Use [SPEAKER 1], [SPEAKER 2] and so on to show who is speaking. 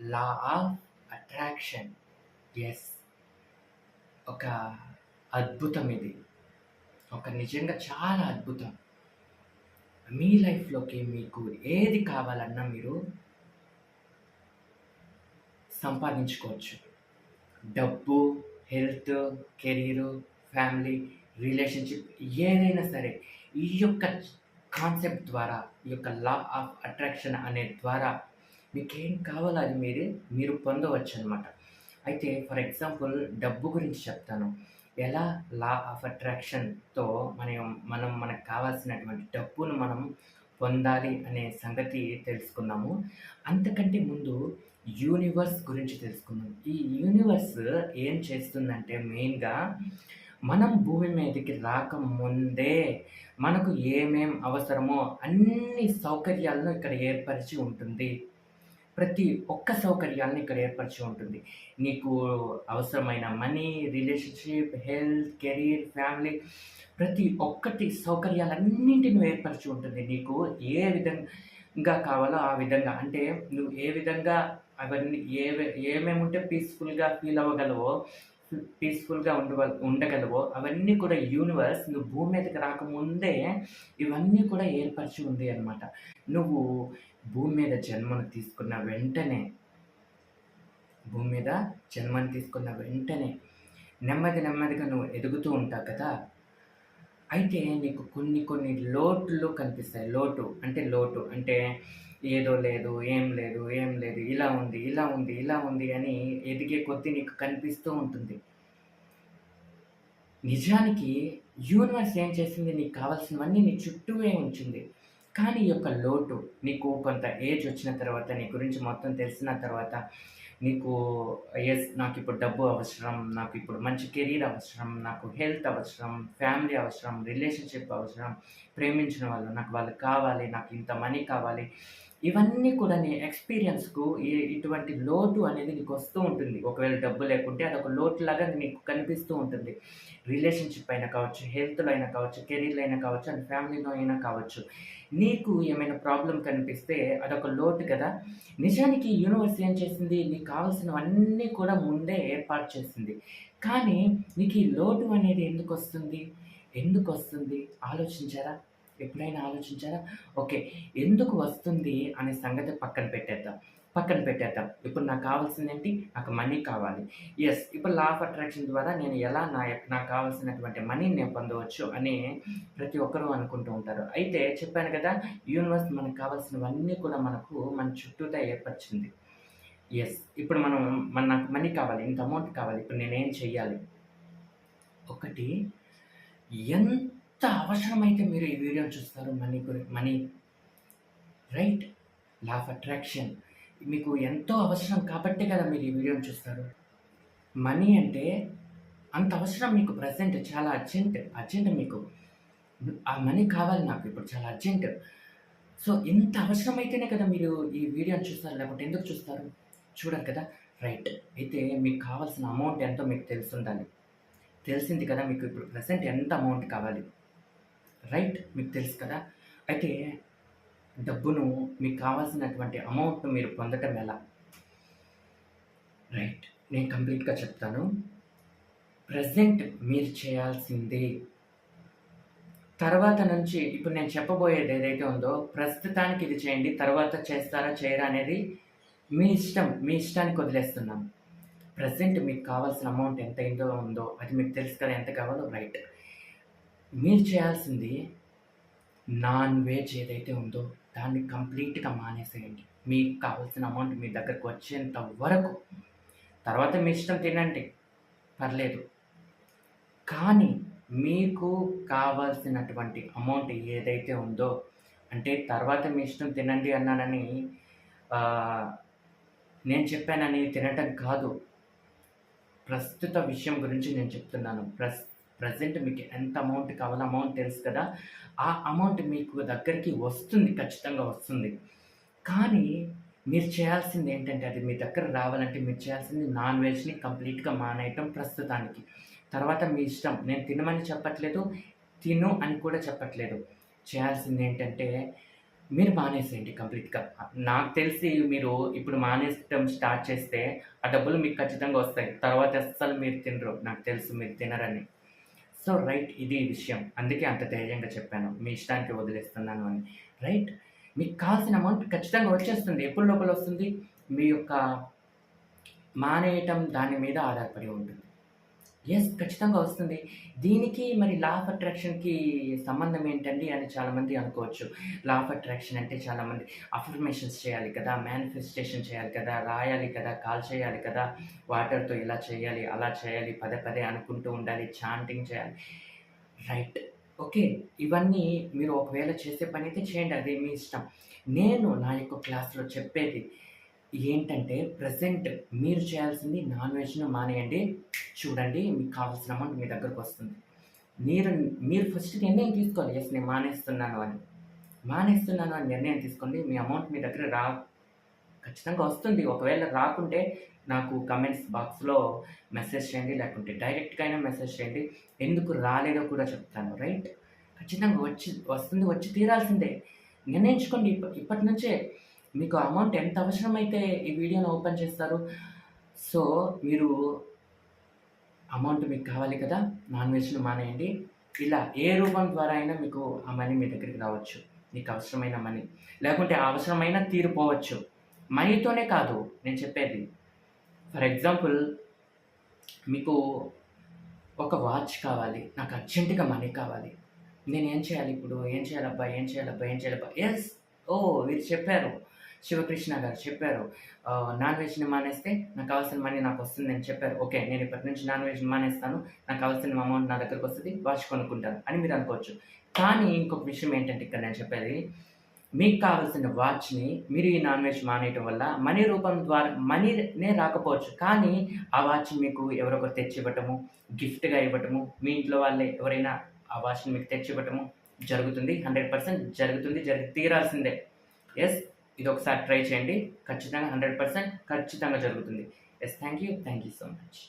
[SPEAKER 1] Law of attraction. Yes ఒక అద్భుతం ఇది. ఒక నిజంగా చాలా అద్భుతం. మీ లైఫ్లోకి మీకు ఏది కావాలన్నా మీరు సంపాదించుకోవచ్చు. డబ్బు హెల్త్ కెరీరు ఫ్యామిలీ రిలేషన్షిప్ ఏదైనా సరే. ఈ యొక్క కాన్సెప్ట్ ద్వారా ఈ యొక్క లా ఆఫ్ అట్రాక్షన్ అనే ద్వారా మీకేం కావాలో అది మీరు మీరు పొందవచ్చు అనమాట అయితే ఫర్ ఎగ్జాంపుల్ డబ్బు గురించి చెప్తాను. ఎలా లా ఆఫ్ అట్రాక్షన్తో మనం మనం మనకు కావాల్సినటువంటి డబ్బును మనం పొందాలి అనే సంగతి తెలుసుకున్నాము అంతకంటే ముందు యూనివర్స్ గురించి తెలుసుకుందాం. ఈ యూనివర్స్ ఏం చేస్తుందంటే మెయిన్గా మనం భూమి మీదకి రాకముందే మనకు ఏమేం అవసరమో అన్ని సౌకర్యాలను ఇక్కడ ఏర్పరిచి ఉంటుంది. ప్రతి ఒక్క సౌకర్యాన్ని ఇక్కడ ఏర్పరిచి ఉంటుంది. నీకు అవసరమైన money relationship health career family ప్రతి ఒక్కటి సౌకర్యాలన్నింటినీ ఏర్పరిచి ఉంటుంది. నీకు ఏ విధంగా కావాలో ఆ విధంగా అంటే నువ్వు ఏ విధంగా అవన్నీ ఏ ఏమేమి ఉంటే పీస్ఫుల్గా ఫీల్ అవ్వగలవో పీస్ఫుల్గా ఉండవ ఉండగలవో అవన్నీ కూడా యూనివర్స్ నువ్వు భూమి మీదకి రాకముందే ఇవన్నీ కూడా ఏర్పరిచి ఉంది అనమాట నువ్వు భూమి మీద జన్మను తీసుకున్న వెంటనే భూమి మీద జన్మను తీసుకున్న వెంటనే నెమ్మది నెమ్మదిగా నువ్వు ఎదుగుతూ ఉంటావు కదా. అయితే నీకు కొన్ని కొన్ని లోట్లు కనిపిస్తాయి. లోటు అంటే లోటు అంటే ఏదో లేదు ఏం లేదు ఏం లేదు ఇలా ఉంది ఇలా ఉంది ఇలా ఉంది అని ఎదిగే కొద్దీ నీకు కనిపిస్తూ ఉంటుంది. నిజానికి యూనివర్స్ ఏం చేసింది? నీకు కావాల్సినవన్నీ నీ చుట్టూ ఉంచింది. కానీ ఈ యొక్క లోటు నీకు కొంత ఏజ్ వచ్చిన తర్వాత నీ గురించి మొత్తం తెలిసిన తర్వాత నీకు ఎస్ నాకు ఇప్పుడు డబ్బు అవసరం నాకు ఇప్పుడు మంచి కెరీర్ అవసరం నాకు హెల్త్ అవసరం ఫ్యామిలీ అవసరం రిలేషన్షిప్ అవసరం ప్రేమించిన వాళ్ళు నాకు వాళ్ళు కావాలి నాకు ఇంత మనీ కావాలి. ఇవన్నీ కూడా నీ ఎక్స్పీరియన్స్కు ఇటువంటి లోటు అనేది నీకు వస్తూ ఉంటుంది. ఒకవేళ డబ్బు లేకుంటే అదొక లోటు లాగా నీకు కనిపిస్తూ ఉంటుంది. రిలేషన్షిప్ అయినా కావచ్చు హెల్త్లో అయినా కావచ్చు కెరీర్లో అయినా కావచ్చు అండ్ ఫ్యామిలీలో అయినా కావచ్చు. నీకు ఏమైనా ప్రాబ్లం కనిపిస్తే అదొక లోటు కదా. నిజానికి యూనివర్స్ ఏం చేసింది? నీకు కావాల్సినవన్నీ కూడా ముందే ఏర్పాటు చేసింది. కానీ నీకు ఈ లోటు అనేది ఎందుకు వస్తుంది? ఎందుకు వస్తుంది? ఆలోచించారా? ఎప్పుడైనా ఆలోచించారా? ఓకే ఎందుకు వస్తుంది అనే సంగతి పక్కన పెట్టేద్దాం పక్కన పెట్టేద్దాం. ఇప్పుడు నాకు కావాల్సింది ఏంటి నాకు మనీ కావాలి. ఎస్ ఇప్పుడు లా ఆఫ్ అట్రాక్షన్ ద్వారా నేను ఎలా నా నాకు కావాల్సినటువంటి మనీని నేను పొందవచ్చు అని ప్రతి ఒక్కరూ అనుకుంటూ ఉంటారు. అయితే చెప్పాను కదా యూనివర్స్ మనకు కావాల్సినవన్నీ కూడా మనకు మన చుట్టూతో ఏర్పరిచింది. ఎస్ ఇప్పుడు మనం మన నాకు మనీ కావాలి ఇంత అమౌంట్ కావాలి ఇప్పుడు నేనేం చెయ్యాలి? ఒకటి ఎంత ఎంత అవసరమైతే మీరు ఈ వీడియో చూస్తారు. మనీ గురి money right? Law of attraction. మీకు ఎంతో అవసరం కాబట్టే కదా మీరు ఈ వీడియోని చూస్తారు. మనీ అంటే అంత అవసరం మీకు ప్రజెంట్ చాలా అర్జెంట్ అర్జెంట్ మీకు. ఆ మనీ కావాలి నాకు ఇప్పుడు చాలా అర్జెంట్. సో ఇంత అవసరమైతేనే కదా మీరు ఈ వీడియోని చూస్తారు లేకపోతే ఎందుకు చూస్తారు? చూడరు కదా? రైట్. అయితే మీకు కావాల్సిన అమౌంట్ ఎంతో మీకు తెలుసుండాలి. తెలిసింది కదా మీకు ఇప్పుడు ప్రజెంట్ ఎంత అమౌంట్ కావాలి? రైట్? మీకు తెలుసు కదా? అయితే డబ్బును మీకు కావాల్సినటువంటి అమౌంట్ను మీరు పొందటం ఎలా? రైట్ నేను కంప్లీట్గా చెప్తాను. ప్రజెంట్ మీరు చేయాల్సింది తర్వాత నుంచి ఇప్పుడు నేను చెప్పబోయేది ఏదైతే ఉందో ప్రస్తుతానికి ఇది చేయండి తర్వాత చేస్తారా చేయరా అనేది మీ ఇష్టం మీ ఇష్టానికి వదిలేస్తున్నాను ప్రజెంట్ మీకు కావాల్సిన అమౌంట్ ఎంత అయిందో ఉందో అది మీకు తెలుసు కదా ఎంత కావాలో రైట్. మీరు చేయాల్సింది నాన్ వెజ్ ఏదైతే ఉందో దాన్ని కంప్లీట్గా మానేసేయండి. మీకు కావాల్సిన అమౌంట్ మీ దగ్గరకు వచ్చేంత వరకు. తర్వాత మీ ఇష్టం తినండి. పర్లేదు. కానీ మీకు కావాల్సినటువంటి అమౌంట్ ఏదైతే ఉందో అంటే తర్వాత మీ ఇష్టం తినండి అన్నానని నేను చెప్పానని తినటం కాదు. ప్రస్తుత విషయం గురించి నేను చెప్తున్నాను. ప్రస్ ప్రజెంట్ మీకు ఎంత అమౌంట్ కావాలో అమౌంట్ తెలుసు కదా ఆ అమౌంట్ మీకు దగ్గరికి వస్తుంది ఖచ్చితంగా వస్తుంది కానీ మీరు చేయాల్సింది ఏంటంటే అది మీ దగ్గర రావాలంటే మీరు చేయాల్సింది నాన్ వెజ్ని కంప్లీట్గా మానేయటం ప్రస్తుతానికి తర్వాత మీ ఇష్టం నేను తినమని చెప్పట్లేదు తిను అని కూడా చెప్పట్లేదు చేయాల్సింది ఏంటంటే మీరు మానేసేయండి కంప్లీట్‌గా. నాకు తెలిసి మీరు ఇప్పుడు మానేయటం స్టార్ట్ చేస్తే, ఆ డబ్బులు మీకు ఖచ్చితంగా వస్తాయి. తర్వాత అస్సలు మీరు తినరు. నాకు తెలుసు మీరు తినరని. సో, రైట్ ఇది విషయం. అందుకే అంత ధైర్యంగా చెప్పాను. మీ ఇష్టానికి వదిలేస్తున్నాను అని. రైట్? మీకు కావాల్సిన అమౌంట్ ఖచ్చితంగా వచ్చేస్తుంది. ఎప్పుడు లోపల వస్తుంది? మీ యొక్క మానేయటం దాని మీద ఆధారపడి ఉంటుంది. ఎస్ ఖచ్చితంగా వస్తుంది. దీనికి మరి లా ఆఫ్ అట్రాక్షన్‌కి సంబంధం ఏంటండి అని చాలామంది అనుకోవచ్చు. లా ఆఫ్ అట్రాక్షన్ అంటే చాలామంది అఫర్మేషన్స్ చేయాలి కదా! మేనిఫెస్టేషన్ చేయాలి కదా! రాయాలి కదా! కాల్ చేయాలి కదా! వాటర్‌తో ఇలా చేయాలి, అలా చేయాలి, పదే పదే అనుకుంటూ ఉండాలి, చాంటింగ్ చేయాలి. రైట్. ఓకే. ఇవన్నీ మీరు ఒకవేళ చేసే పని అయితే చేయండి. అది మీ ఇష్టం. నేను నా యొక్క క్లాస్‌లో చెప్పేది ఏంటంటే ప్రజెంట్ మీరు చేయాల్సింది నాన్ వెజ్‌ను మానేయండి. చూడండి మీకు కావాల్సిన అమౌంట్ మీ దగ్గరకు వస్తుంది మీరు మీరు ఫస్ట్ నిర్ణయం తీసుకోవాలి. ఎస్ నేను మానేస్తున్నాను అని. మానేస్తున్నాను అని నిర్ణయం తీసుకోండి. మీ అమౌంట్ మీ దగ్గర రా ఖచ్చితంగా వస్తుంది. ఒకవేళ రాకుంటే నాకు కమెంట్స్ బాక్స్‌లో మెసేజ్ చేయండి. లేకుంటే డైరెక్ట్‌గా అయినా మెసేజ్ చేయండి. ఎందుకు రాలేదో కూడా చెప్తాను. రైట్? ఖచ్చితంగా వచ్చి వస్తుంది. వచ్చి తీరాల్సిందే. నిర్ణయించుకోండి ఇప్ప ఇప్పటి నుంచే. మీకు అమౌంట్ ఎంత అవసరమైతే ఈ వీడియోని ఓపెన్ చేస్తారు. సో, మీరు అమౌంట్ మీకు కావాలి కదా! నాన్ వెజ్‌ను మానేయండి. ఇలా ఏ రూపం ద్వారా అయినా మీకు ఆ మనీ మీ దగ్గరికి రావచ్చు. మీకు అవసరమైన మనీ. లేకుంటే అవసరమైన తీరిపోవచ్చు. మనీతోనే కాదు నేను చెప్పేది. ఫర్ ఎగ్జాంపుల్ మీకు ఒక వాచ్ కావాలి. నాకు అర్జెంటుగా మనీ కావాలి. నేను ఏం చేయాలి ఇప్పుడు? ఏం చేయాలబ్బా? ఏం చేయాలబ్బా? ఏం చేయాలబ్బా? ఎస్ ఓ వీరు చెప్పారు. శివకృష్ణ గారు చెప్పారు. నాన్ వెజ్‌ని మానేస్తే నాకు కావాల్సిన మనీ నాకు వస్తుంది అని చెప్పారు. ఓకే. నేను ఇప్పటి నుంచి నాన్ వెజ్ మానేస్తాను. నాకు కావాల్సిన అమౌంట్ నా దగ్గరకొస్తది. వాచ్ కొనుక్కుంటాను అని మీరు అనుకోవచ్చు. కానీ ఇంకొక విషయం ఏంటంటే ఇక్కడ నేను చెప్పేది మీకు కావాల్సిన వాచ్‌ని మీరు ఈ నాన్ వెజ్ మానేయటం వల్ల మనీ రూపం ద్వారా మనీనే రాకపోవచ్చు. కానీ ఆ వాచ్ మీకు ఎవరొకరు తెచ్చి తెచ్చివ్వటము, గిఫ్ట్‌గా ఇవ్వటము, మీ ఇంట్లో వాళ్ళే ఎవరైనా ఆ వాచ్‌ని మీకు తెచ్చివ్వటము జరుగుతుంది. 100% జరుగుతుంది. జరిగి తీరాల్సిందే. ఇది ఒకసారి ట్రై చేయండి. ఖచ్చితంగా 100% ఖచ్చితంగా జరుగుతుంది. Yes thank you. Thank you so much.